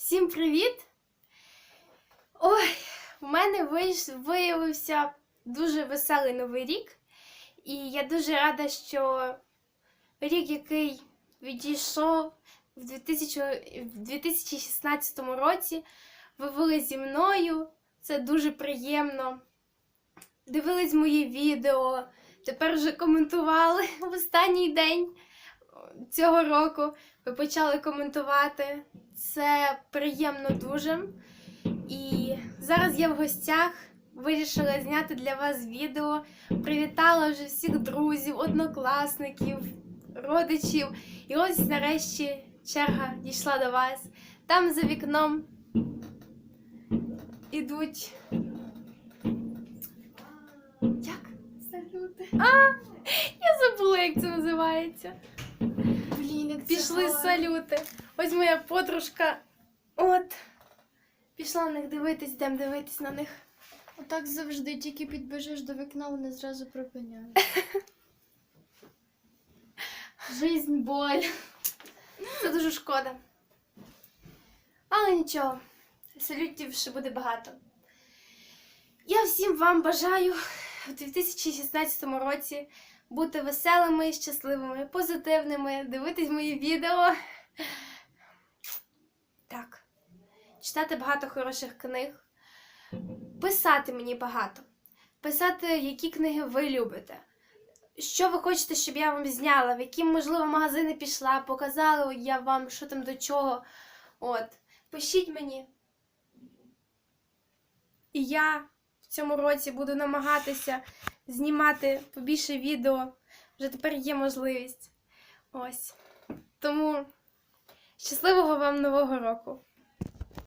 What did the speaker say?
Всім привіт! Ой, в мене виявився дуже веселий новий рік. І я дуже рада, що рік, який відійшов в 2000 в 2016 році, ви були зі мною. Це дуже приємно. Дивились мої відео, тепер вже коментували в останній день цього року. Ви почали коментувати. Це приємно дуже. І зараз я в гостях вирішила зняти для вас відео. Привітала вже всіх друзів, однокласників, родичів. І ось нарешті черга дійшла до вас. Там за вікном ідуть. Як? Салюти. А, я забула, як це називається. Блін, як Пішли салюти. Ось моя подружка. От. Пішла на них дивитись, йдемо дивитись на них. Отак завжди, тільки підбіжиш до вікна, вони зразу припиняють. Жизнь боль. Це дуже шкода. Але нічого, салютів ще буде багато. Я всім вам бажаю в 2016 році бути веселими, щасливими, позитивними, дивитись мої відео. Так. Читати багато хороших книг, писати мені багато, писати, які книги ви любите. Що ви хочете, щоб я вам зняла, в які, можливо, магазини пішла, показала я вам, що там до чого. От. Пишіть мені. І я цьому році буду намагатися знімати побільше відео. Вже тепер є можливість. Ось. Тому щасливого вам нового року!